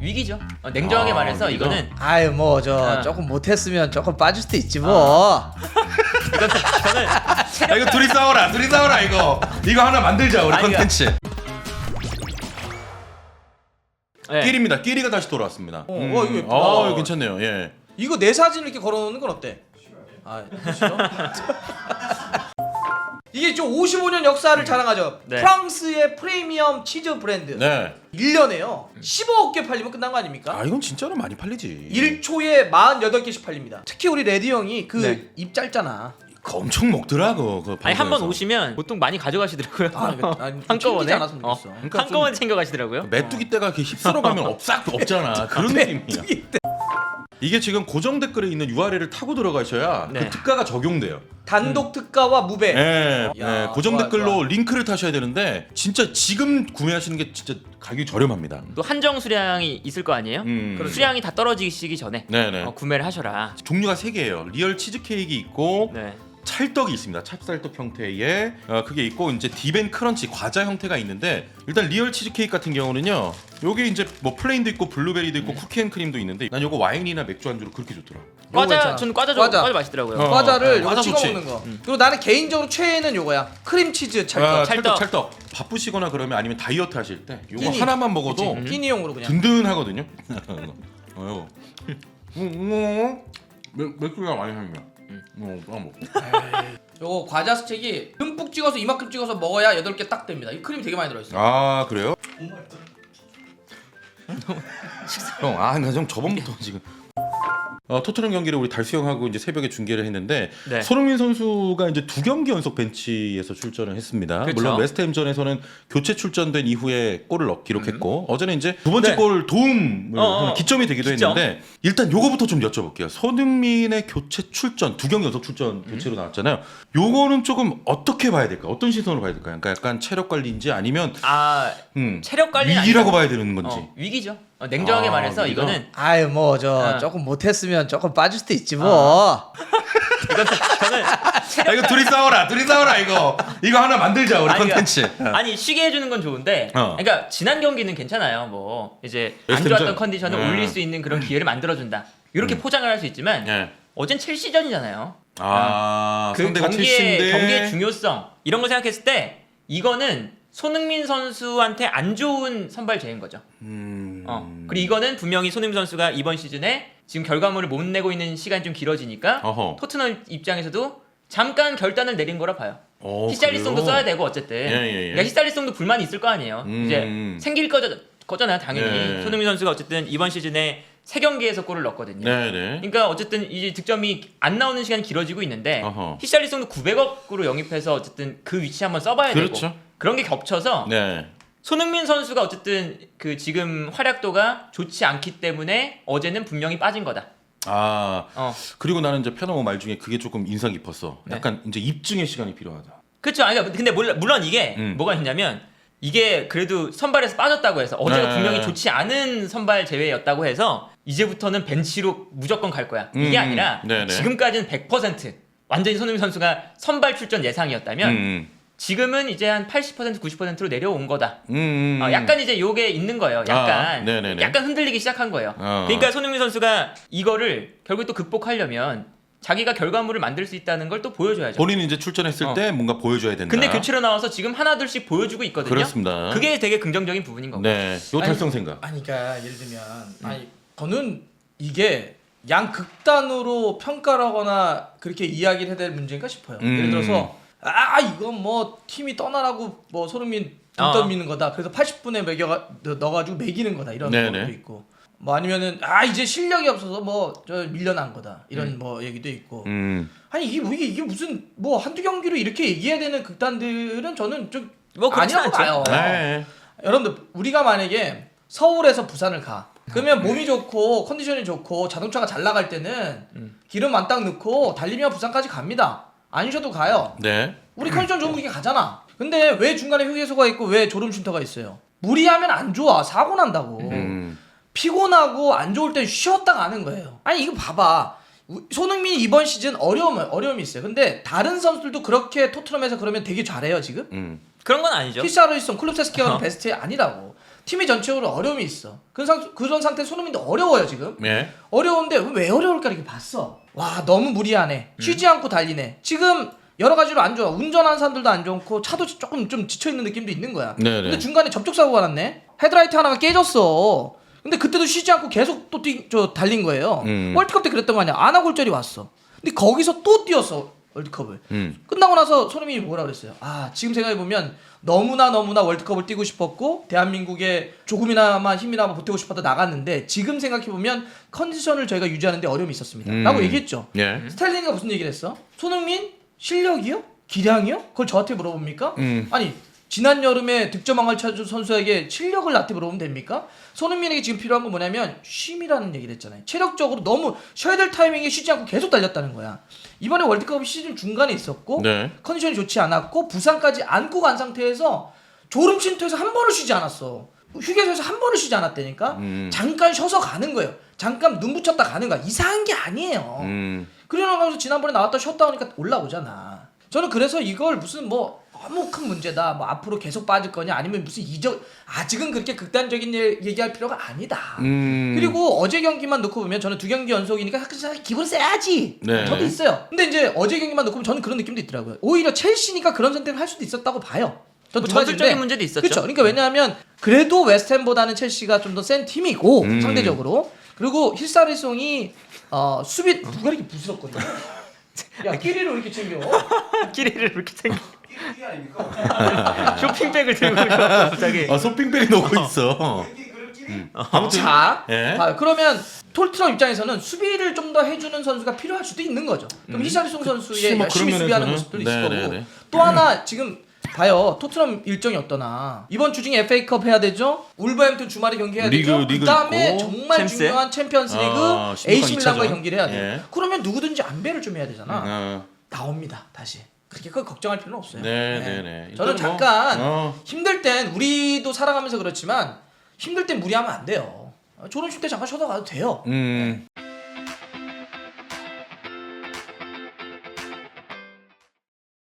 위기죠. 어, 냉정하게 아, 말해서 위기죠? 이거는 아유 뭐 저 아. 조금 못했으면 조금 빠질 수도 있지 뭐. 이거는 저는 야, 이거 둘이 싸워라, 둘이 싸워라 이거. 이거 하나 만들자 우리 아니, 컨텐츠. 네. 끼리입니다. 끼리가 다시 돌아왔습니다. 어, 어, 이거 예쁘다. 어, 이거 괜찮네요. 예. 이거 내 사진 이렇게 걸어놓는 건 어때? 아 싫어? 이게 좀 55년 역사를 자랑하죠. 네. 프랑스의 프리미엄 치즈 브랜드. 네. 1년에요. 15억 개 팔리면 끝난 거 아닙니까? 아 이건 진짜로 많이 팔리지. 1초에 48개씩 팔립니다. 특히 우리 레디 형이 그 네. 입 짧잖아. 그거 엄청 먹더라고. 그 아니 한 번 방송에서. 오시면 보통 많이 가져가시더라고요. 아, 이거- 아니, 좀 한꺼번에 챙기지 않았으면 어, 좋겠어. 그러니까 한꺼번에 챙겨가시더라고요. 메뚜기 때가 이렇게 휩쓸어 가면 없싹 없잖아. 그런 느낌이야. 이게 지금 고정 댓글에 있는 URL을 타고 들어가셔야 네. 그 특가가 적용돼요. 단독 특가와 무배. 예, 야, 예, 고정 좋아, 댓글로 좋아. 링크를 타셔야 되는데 진짜 지금 구매하시는 게 진짜 가격이 저렴합니다. 또 한정 수량이 있을 거 아니에요? 음. 수량이 다 떨어지기 전에 네네. 어, 구매를 하셔라. 종류가 세 개예요. 리얼 치즈 케이크 있고 네. 찰떡이 있습니다. 찹쌀떡 형태의 어, 그게 있고 이제 딥앤 크런치 과자 형태가 있는데 일단 리얼 치즈 케이크 같은 경우는요. 요게 이제 뭐 플레인도 있고 블루베리도 있고 쿠키앤크림도 있는데 난 요거 와인이나 맥주 안주로 그렇게 좋더라. 과자 괜찮아. 저는 과자 좀 과자. 과자 맛있더라고요. 어. 과자를 네, 요거 과자 찍어 좋지. 먹는 거. 그리고 나는 개인적으로 최애는 요거야. 크림 치즈 찰떡. 아, 찰떡. 찰떡 찰떡 바쁘시거나 그러면 아니면 다이어트 하실 때 요거 끼니. 하나만 먹어도 그치? 끼니용으로 그냥. 든든하거든요. 어요. 음, 음, 맥주가 많이 향이 야. 음, 어, 먹고. 요거 과자 스틱이 듬뿍 찍어서 이만큼 찍어서 먹어야 8개 딱 됩니다. 이 크림 되게 많이 들어 있어. 아 그래요? 형, 아, 나 좀 저번부터 지금. 어, 토트넘 경기를 우리 달수 형하고 이제 새벽에 중계를 했는데 네. 손흥민 선수가 이제 두 경기 연속 벤치에서 출전을 했습니다. 그렇죠. 물론 웨스트햄전에서는 교체 출전된 이후에 골을 넣 기록했고 어제는 이제 두 번째 네. 골 도움을 어, 어. 하는 기점이 되기도 기점. 했는데 일단 요거부터 좀 여쭤볼게요. 손흥민의 교체 출전 두 경기 연속 출전 교체로 나왔잖아요. 요거는 조금 어떻게 봐야 될까? 어떤 시선으로 봐야 될까요? 그러니까 약간 체력 관리인지 아니면 아 음, 체력 관리는 위기라고 아니라- 봐야 되는 건지. 어, 위기죠. 어, 냉정하게 아, 말해서 위기다? 이거는 아유 뭐저 아. 조금 못했으면 조금 빠질 수도 있지 뭐. 이거는 저는 야, 이거 둘이 싸워라, 둘이 싸워라 이거. 이거 하나 만들자 우리 아니, 컨텐츠. 아니 쉬게 해주는 건 좋은데 어. 그러니까 지난 경기는 괜찮아요 뭐 이제 안? 좋았던 컨디션을 음. 올릴 수 있는 그런 기회를 만들어준다 이렇게 포장을 할 수 있지만 예. 어젠 첼시전이잖아요 아, 그 상대가 경기의 첼시인데. 경기의 중요성 이런 걸 생각했을 때 이거는 손흥민 선수한테 안 좋은 선발 제인 거죠 음. 어. 그리고 이거는 분명히 손흥민 선수가 이번 시즌에 지금 결과물을 못 내고 있는 시간이 좀 길어지니까 어허. 토트넘 입장에서도 잠깐 결단을 내린 거라 봐요 어, 히샬리송도 그래요? 써야 되고 어쨌든 예, 예, 예. 그러니까 히샬리송도 불만이 있을 거 아니에요 음. 이제 생길 거죠, 거잖아요 당연히 네. 손흥민 선수가 어쨌든 이번 시즌에 세 경기에서 골을 넣었거든요 네, 네. 그러니까 어쨌든 이제 득점이 안 나오는 시간이 길어지고 있는데 어허. 히샬리송도 900억으로 영입해서 어쨌든 그 위치 한번 써봐야 그렇죠. 되고 그런 게 겹쳐서 네. 손흥민 선수가 어쨌든 그 지금 활약도가 좋지 않기 때문에 어제는 분명히 빠진 거다. 아, 어, 그리고 나는 이제 편하고 말 중에 그게 조금 인상 깊었어. 네. 약간 이제 입증의 시간이 필요하다. 그렇죠. 아니 그러니까 근데 물론, 이게 음. 뭐가 있냐면 이게 그래도 선발에서 빠졌다고 해서 어제가 네. 분명히 좋지 않은 선발 제외였다고 해서 이제부터는 bench로 무조건 갈 거야. 이게 음, 아니라 네네. 지금까지는 100% 완전히 손흥민 선수가 선발 출전 예상이었다면 음, 지금은 이제 한 80% 90%로 내려온 거다. 음, 음. 어, 약간 이제 요게 있는 거예요. 아, 약간 네네네. 약간 흔들리기 시작한 거예요. 어. 그러니까 손흥민 선수가 이거를 결국 또 극복하려면 자기가 결과물을 만들 수 있다는 걸 또 보여줘야죠. 본인이 이제 출전했을 어. 때 뭔가 보여줘야 된다. 근데 교체로 나와서 지금 하나둘씩 보여주고 있거든요. 그렇습니다. 그게 되게 긍정적인 부분인 거고. 네, 요 달성 생각. 아니 그러니까 예를 들면 아니 저는 이게 양 극단으로 평가를 하거나 그렇게 이야기를 해야 될 문제인가 싶어요. 음. 예를 들어서 아 이건 뭐 팀이 떠나라고 뭐 손흥민 등 어. 떠미는 거다. 그래서 80분에 매겨 넣어가지고 매기는 거다 이런 네네. 것도 있고 뭐 아니면은 아 이제 실력이 없어서 뭐 저 밀려난 거다 이런 뭐 얘기도 있고 음. 아니 이게 뭐 이게, 이게 무슨 뭐 한두 경기로 이렇게 얘기해야 되는 극단들은 저는 좀뭐 그렇지 아니라고. 봐요. 네. 여러분들 우리가 만약에 서울에서 부산을 가 그러면 몸이 좋고 컨디션이 좋고 자동차가 잘 나갈 때는 음. 기름 만땅 넣고 달리면 부산까지 갑니다 안 쉬어도 가요 네. 우리 컨디션 좋으면 그렇게 가잖아 근데 왜 중간에 휴게소가 있고 왜 졸음 쉼터가 있어요 무리하면 안 좋아 사고 난다고 음. 피곤하고 안 좋을 땐 쉬었다 가는 거예요. 아니 이거 봐봐. 우- 손흥민이 이번 시즌 어려움 어려움이 있어요. 근데 다른 선수들도 그렇게 토트넘에서 그러면 되게 잘해요 지금. 음. 그런 건 아니죠. 히샤르리송 클럽 세스키아는 어. 베스트 아니라고. 팀이 전체적으로 어려움이 있어. 그런, 상, 그런 상태 손흥민도 어려워요 지금. 예. 어려운데 왜 어려울까 이렇게 봤어. 와 너무 무리하네. 쉬지 않고 달리네. 지금 여러 가지로 안 좋아. 운전하는 사람들도 안 좋고 차도 조금 좀 지쳐 있는 느낌도 있는 거야. 네네. 근데 중간에 접촉 사고가 났네. 헤드라이트 하나가 깨졌어. 근데 그때도 쉬지 않고 계속 또 뛰, 저 달린 거예요. 음. 월드컵 때 그랬던 거 아니야. 안하골절이 왔어. 근데 거기서 또 뛰었어 월드컵을. 음. 끝나고 나서 손흥민이 뭐라 그랬어요? 아 지금 생각해 보면 너무나 너무나 월드컵을 뛰고 싶었고 대한민국에 조금이나마 힘이나마 보태고 싶어서 나갔는데 지금 생각해 보면 컨디션을 저희가 유지하는데 어려움이 있었습니다.라고 음. 얘기했죠. 예. 스탈린이가 무슨 얘기를 했어? 손흥민 실력이요? 기량이요? 그걸 저한테 물어봅니까? 음. 아니 지난 여름에 득점왕을 찾은 선수에게 실력을 나한테 물어보면 됩니까? 손흥민에게 지금 필요한 건 뭐냐면 쉼이라는 얘기를 했잖아요. 체력적으로 너무 쉬어야 될 타이밍에 쉬지 않고 계속 달렸다는 거야. 이번에 월드컵 시즌 중간에 있었고 네. 컨디션이 좋지 않았고 부상까지 안고 간 상태에서 졸음 쉼터에서 한 번을 쉬지 않았어. 휴게소에서 한 번을 쉬지 않았다니까. 음. 잠깐 쉬어서 가는 거예요. 잠깐 눈 붙였다 가는 거야. 이상한 게 아니에요. 음. 그러면서 지난번에 나왔다 쉬었다 오니까 올라오잖아. 저는 그래서 이걸 무슨 뭐 너무 큰 문제다. 뭐 앞으로 계속 빠질 거냐 아니면 무슨 이적 아직은 그렇게 극단적인 일 얘기할 필요가 아니다. 음. 그리고 어제 경기만 놓고 보면 저는 두 경기 연속이니까 확실히 기분 세야지. 네. 저도 있어요. 근데 이제 어제 경기만 놓고 보면 저는 그런 느낌도 있더라고요. 오히려 첼시니까 그런 선택을 할 수도 있었다고 봐요. 뭐 전술적인. 문제도 있었죠. 그렇죠. 그러니까 왜냐하면 그래도 웨스트햄보다는 첼시가 좀 더 센 팀이고 음. 상대적으로 그리고 힐사리송이 어, 수비 누가 이렇게 부스럽거든. 야 끼리로 이렇게 챙겨. 끼리를 이렇게 생겨 아닙니까? 쇼핑백을 들고 있어 갑자기. 아 소핑백이 놓고 있어. 음. 아무튼 자, 예. 봐요. 그러면 톨트럼 입장에서는 수비를 좀 더 해주는 선수가 필요할 수도 있는 거죠. 그럼 히샤리송 선수의 뭐 열심히 그런 수비하는 면에서는- 모습들도 있을 네, 거고 네, 네. 또 하나 지금 봐요. 토트넘 일정이 어떠나 이번 주 중에 FA컵 해야 되죠. 울버햄튼 주말에 경기 해야 리그, 되죠. 리그 그다음에 있고, 정말 챔스? 중요한 챔피언스리그 아, 16강 AC 이차전. 경기를 해야 돼요. 예. 그러면 누구든지 안배를 좀 해야 되잖아. 어. 나옵니다. 다시. 그렇게 그 걱정할 필요는 없어요. 네, 네, 네. 저는 일단은 뭐, 잠깐 어. 힘들 땐 우리도 살아가면서 그렇지만 힘들 땐 무리하면 안 돼요. 졸음쉴 때 잠깐 쉬어도 가도 돼요. 음.